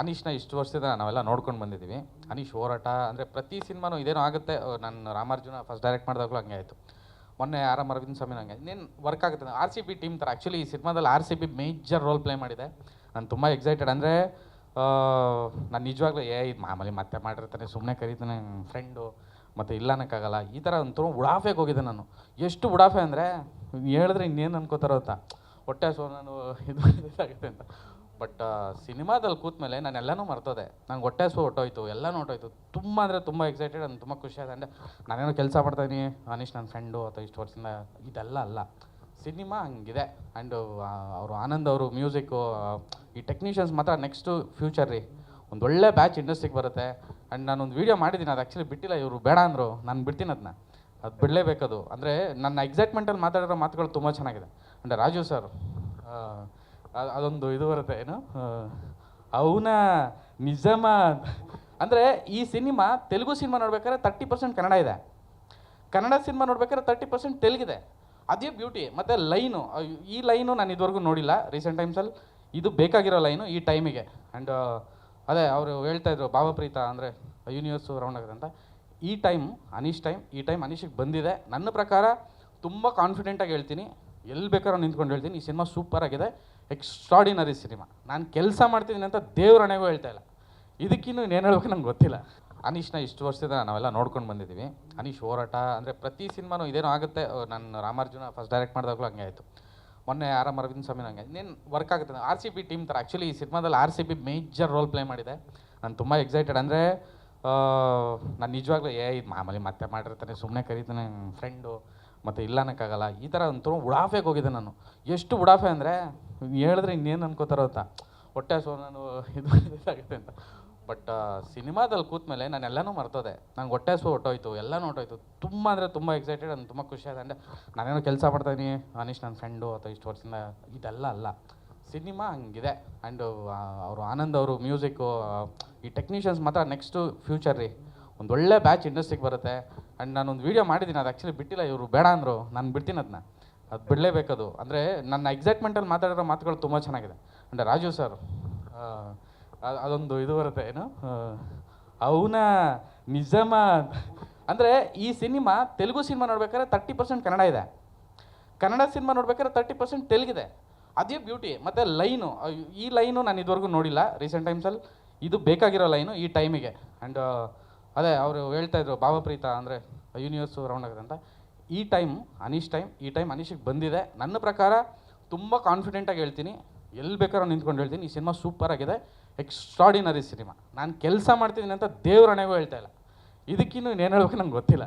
ಅನೀಶ್ನ ಇಷ್ಟು ವರ್ಷದ ನಾವೆಲ್ಲ ನೋಡ್ಕೊಂಡು ಬಂದಿದ್ದೀವಿ. ಅನೀಶ್ ಹೋರಾಟ ಅಂದರೆ ಪ್ರತಿ ಸಿನಿಮಾನು ಇದೇನೋ ಆಗುತ್ತೆ. ನಾನು ರಾಮಾರ್ಜುನ ಫಸ್ಟ್ ಡೈರೆಕ್ಟ್ ಮಾಡಿದಾಗಲೂ ಹಂಗೆ ಆಯಿತು. ಮೊನ್ನೆ ಆರ್ ಎಂ ಅರವಿಂದ್ ಸ್ವಾಮಿ ಹಂಗೆ. ಇನ್ನೇನು ವರ್ಕ್ ಆಗುತ್ತೆ ಆರ್ ಸಿ ಬಿ ಟೀಮ್ ಥರ ಆ್ಯಕ್ಚುಲಿ ಈ ಸಿನಿಮಾದಲ್ಲಿ R C B major role play ಮಾಡಿದೆ. ನಾನು ತುಂಬ ಎಕ್ಸೈಟೆಡ್ ಅಂದರೆ ನಾನು ನಿಜವಾಗ್ಲೂ, ಏ, ಇದು ಮಾಮೂಲಿ ಮತ್ತೆ ಮಾಡಿರ್ತಾನೆ ಸುಮ್ಮನೆ ಕರೀತಾನೆ ಫ್ರೆಂಡು ಮತ್ತು ಇಲ್ಲ ಅನ್ನೋಕ್ಕಾಗಲ್ಲ. ಈ ಥರ ಒಂದು ಉಡಾಫೆಗೆ ಹೋಗಿದ್ದೆ ನಾನು. ಎಷ್ಟು ಉಡಾಫೆ ಅಂದರೆ ಹೇಳಿದ್ರೆ ಇನ್ನೇನು ಅನ್ಕೋತಾರೋ ಅಂತ. ಹೊಟ್ಟೆ ಸೊ ನಾನು ಇದು ಆಗುತ್ತೆ ಅಂತ. ಬಟ್ ಸಿನಿಮಾದಲ್ಲಿ ಕೂತ್ಮೇಲೆ ನಾನು ಎಲ್ಲನೂ ಮರ್ತೋದೆ. ನಂಗೆ ಹೊಟ್ಟೆ ಸು ಹೊಟ್ಟೋಯ್ತು, ಎಲ್ಲನೂ ಹೊಟ್ಟೋಯ್ತು. ತುಂಬ ಅಂದರೆ ತುಂಬ ಎಕ್ಸೈಟೆಡ್ ನಾನು ತುಂಬ ಖುಷಿ ಆದ. ಅಂದರೆ ನಾನೇನೋ ಕೆಲಸ ಮಾಡ್ತಾಯಿದ್ದೀನಿ ಅನೀಶ್ ನನ್ನ ಫ್ರೆಂಡು ಅಥವಾ ಇಷ್ಟು ವರ್ಷದಿಂದ ಇದೆಲ್ಲ ಅಲ್ಲ. ಸಿನಿಮಾ ಹಂಗಿದೆ. ಆ್ಯಂಡ್ ಅವರು ಆನಂದ್ ಅವರು ಮ್ಯೂಸಿಕ್ಕು ಈ ಟೆಕ್ನಿಷಿಯನ್ಸ್ ಮಾತ್ರ ನೆಕ್ಸ್ಟು ಫ್ಯೂಚರ್ ರೀ. ಒಂದು ಒಳ್ಳೆ ಬ್ಯಾಚ್ ಇಂಡಸ್ಟ್ರಿಗೆ ಬರುತ್ತೆ. ಆ್ಯಂಡ್ ನಾನೊಂದು ವೀಡಿಯೋ ಮಾಡಿದ್ದೀನಿ ಅದು ಆ್ಯಕ್ಚುಲಿ ಬಿಟ್ಟಿಲ್ಲ. ಇವರು ಬೇಡ ಅಂದರು. ನಾನು ಬಿಡ್ತೀನಿ ಅದನ್ನ ಅದು ಬಿಡಲೇಬೇಕದು. ಅಂದರೆ ನನ್ನ ಎಕ್ಸೈಟ್ಮೆಂಟಲ್ಲಿ ಮಾತಾಡಿರೋ ಮಾತುಗಳು ತುಂಬ ಚೆನ್ನಾಗಿದೆ. ಆ್ಯಂಡ್ ರಾಜು ಸರ್ ಅದೊಂದು ಇದು ಬರುತ್ತೆ ಏನು ಅವನ ನಿಜಮ ಅಂದರೆ ಈ ಸಿನಿಮಾ ತೆಲುಗು ಸಿನಿಮಾ ನೋಡ್ಬೇಕಾದ್ರೆ ತರ್ಟಿ ಪರ್ಸೆಂಟ್ ಕನ್ನಡ ಇದೆ. ಕನ್ನಡ ಸಿನಿಮಾ ನೋಡ್ಬೇಕಾದ್ರೆ ತರ್ಟಿ ಪರ್ಸೆಂಟ್ ತೆಲುಗಿದೆ. ಅದೇ ಬ್ಯೂಟಿ ಮತ್ತು ಲೈನು ಈ ಲೈನು ನಾನು ಇದುವರೆಗೂ ನೋಡಿಲ್ಲ ರೀಸೆಂಟ್ ಟೈಮ್ಸಲ್ಲಿ ಇದು ಬೇಕಾಗಿರೋ ಲೈನು ಈ ಟೈಮಿಗೆ ಆ್ಯಂಡ್ ಅದೇ ಅವರು ಹೇಳ್ತಾ ಇದ್ರು, ಭಾವಪ್ರೀತ ಅಂದರೆ ಯೂನಿವರ್ಸು ರೌಂಡ್ ಆಗುತ್ತೆ ಅಂತ. ಈ ಟೈಮ್ ಅನೀಶ್ ಟೈಮ್ ಈ ಟೈಮ್ ಅನೀಶಿಗೆ ಬಂದಿದೆ. ನನ್ನ ಪ್ರಕಾರ ತುಂಬ ಕಾನ್ಫಿಡೆಂಟಾಗಿ ಹೇಳ್ತೀನಿ. ಎಲ್ಲಿ ಬೇಕಾದ್ರೂ ನಿಂತ್ಕೊಂಡು ಹೇಳ್ತೀನಿ. ಈ ಸಿನಿಮಾ ಸೂಪರ್ ಆಗಿದೆ. ಎಕ್ಸ್ಟ್ರಾಡಿನರಿ ಸಿನಿಮಾ ನಾನು ಕೆಲಸ ಮಾಡ್ತಿದ್ದೀನಿ ಅಂತ ದೇವ್ರಣೆಗೂ ಹೇಳ್ತಾ ಇಲ್ಲ. ಇದಕ್ಕಿನ್ನೂ ಇನ್ನೇನು ಹೇಳ್ಬೇಕು ನಂಗೆ ಗೊತ್ತಿಲ್ಲ. ಅನೀಶ್ನ ಇಷ್ಟು ವರ್ಷದ ನಾವೆಲ್ಲ ನೋಡ್ಕೊಂಡು ಬಂದಿದ್ದೀವಿ ಅನೀಶ್ ಹೋರಾಟ ಅಂದರೆ ಪ್ರತಿ ಸಿನಿಮಾನು ಇದೇನೋ ಆಗುತ್ತೆ. ನಾನು ರಾಮಾರ್ಜುನ ಫಸ್ಟ್ ಡೈರೆಕ್ಟ್ ಮಾಡಿದಾಗಲೂ ಹಂಗೆ ಆಯಿತು. ಮೊನ್ನೆ ಆರ್ ಅರವಿಂದ್ ಸ್ವಾಮಿ ಹಂಗೆ. ಇನ್ನೇನು ವರ್ಕ್ ಆಗುತ್ತೆ ಆರ್ ಸಿ ಬಿ ಟೀಮ್ ಥರ ಆ್ಯಕ್ಚುಲಿ ಈ ಸಿನಿಮಾದಲ್ಲಿ R C B major role play ಮಾಡಿದೆ. ನಾನು ತುಂಬ ಎಕ್ಸೈಟೆಡ್ ಅಂದರೆ ನಾನು ನಿಜವಾಗ್ಲೂ, ಏ, ಇದು ಮಾಮೂಲಿ ಮತ್ತೆ ಮಾಡಿರ್ತಾನೆ ಸುಮ್ಮನೆ ಕರೀತಾನೆ ಫ್ರೆಂಡು ಮತ್ತು ಇಲ್ಲ ಅನ್ನೋಕ್ಕಾಗಲ್ಲ ಈ ಥರ ಒಂದು ಉಡಾಫೆಗೆ ಹೋಗಿದ್ದೆ ನಾನು. ಎಷ್ಟು ಉಡಾಫೆ ಅಂದರೆ ಹೇಳಿದ್ರೆ ಇನ್ನೇನು ಅನ್ಕೋತಾರೋ ಅಂತ. ಹೊಟ್ಟೆ ಸೊ ನಾನು ಇದು ಇದಾಗುತ್ತೆ ಅಂತ. ಬಟ್ ಸಿನಿಮಾದಲ್ಲಿ ಕೂತ್ಮೇಲೆ ನಾನು ಎಲ್ಲನೂ ಮರ್ತೋದೆ. ನಂಗೆ ಹೊಟ್ಟೆ ಸು ಹೊಟ್ಟೋಯ್ತು ಎಲ್ಲನೂ ಹೊಟ್ಟೋಯ್ತು ತುಂಬ ಅಂದರೆ ತುಂಬ ಎಕ್ಸೈಟೆಡ್ ನಾನು ತುಂಬ ಖುಷಿ ಆದ ಅಂದರೆ ನಾನೇನೋ ಕೆಲಸ ಮಾಡ್ತಾಯಿದ್ದೀನಿ ಅನೀಶ್ ನನ್ನ ಫ್ರೆಂಡು ಅಥವಾ ಇಷ್ಟು ವರ್ಷದಿಂದ ಇದೆಲ್ಲ ಅಲ್ಲ. ಸಿನಿಮಾ ಹಂಗಿದೆ. ಆ್ಯಂಡ್ ಅವರು ಆನಂದ್ ಅವರು ಮ್ಯೂಸಿಕ್ಕು ಈ ಟೆಕ್ನಿಷಿಯನ್ಸ್ ಮಾತ್ರ ನೆಕ್ಸ್ಟು ಫ್ಯೂಚರ್ ರೀ. ಒಂದು ಬ್ಯಾಚ್ ಇಂಡಸ್ಟ್ರಿಗೆ ಬರುತ್ತೆ. ಆ್ಯಂಡ್ ನಾನೊಂದು ವೀಡಿಯೋ ಮಾಡಿದ್ದೀನಿ ಅದು ಆ್ಯಕ್ಚುಲಿ ಬಿಟ್ಟಿಲ್ಲ ಇವರು, ಬೇಡ ಅಂದರು. ನಾನು ಬಿಡ್ತೀನಿ ಅದನ್ನ ಅದು ಬಿಡಲೇಬೇಕದು. ಅಂದರೆ ನನ್ನ ಎಕ್ಸೈಟ್ಮೆಂಟಲ್ಲಿ ಮಾತಾಡಿರೋ ಮಾತುಗಳು ತುಂಬ ಚೆನ್ನಾಗಿದೆ. ಅಂದರೆ ರಾಜು ಸರ್ ಅದೊಂದು ಇದು ಬರುತ್ತೆ, ಏನು? ಅವನ ನಿಜಮ, ಅಂದರೆ ಈ ಸಿನಿಮಾ ತೆಲುಗು ಸಿನಿಮಾ ನೋಡ್ಬೇಕಾದ್ರೆ ತರ್ಟಿ ಪರ್ಸೆಂಟ್ ಕನ್ನಡ ಇದೆ. ಕನ್ನಡ ಸಿನಿಮಾ ನೋಡ್ಬೇಕಾದ್ರೆ ತರ್ಟಿ ಪರ್ಸೆಂಟ್ ತೆಲುಗಿದೆ. ಅದೇ ಬ್ಯೂಟಿ ಮತ್ತು ಲೈನು ಈ ಲೈನು ನಾನು ಇದುವರೆಗೂ ನೋಡಿಲ್ಲ ರೀಸೆಂಟ್ ಟೈಮ್ಸಲ್ಲಿ ಇದು ಬೇಕಾಗಿರೋ ಲೈನು ಈ ಟೈಮಿಗೆ ಆ್ಯಂಡ್ ಅದೇ ಅವರು ಹೇಳ್ತಾಯಿದ್ರು ಭಾವಪ್ರೀತ ಅಂದರೆ ಯೂನಿವರ್ಸು ರೌಂಡ್ ಆಗುತ್ತೆ ಅಂತ. ಈ ಟೈಮ್ ಅನೀಶ್ ಟೈಮ್, ಈ ಟೈಮ್ ಅನೀಶಿಗೆ ಬಂದಿದೆ. ನನ್ನ ಪ್ರಕಾರ ತುಂಬ ಕಾನ್ಫಿಡೆಂಟಾಗಿ ಹೇಳ್ತೀನಿ. ಎಲ್ಲಿ ಬೇಕಾದ್ರೂ ನಿಂತ್ಕೊಂಡು ಹೇಳ್ತೀನಿ. ಈ ಸಿನಿಮಾ ಸೂಪರ್ ಆಗಿದೆ. ಎಕ್ಸ್ಟ್ರಾಡಿನರಿ ಸಿನಿಮಾ ನಾನು ಕೆಲಸ ಮಾಡ್ತಿದ್ದೀನಿ ಅಂತ ದೇವ್ರ ಹಣೆಗೂ ಹೇಳ್ತಾ ಇಲ್ಲ. ಇದಕ್ಕಿನ್ನೂ ಇನ್ನೇನು ಹೇಳ್ಬೇಕು ನಂಗೆ ಗೊತ್ತಿಲ್ಲ.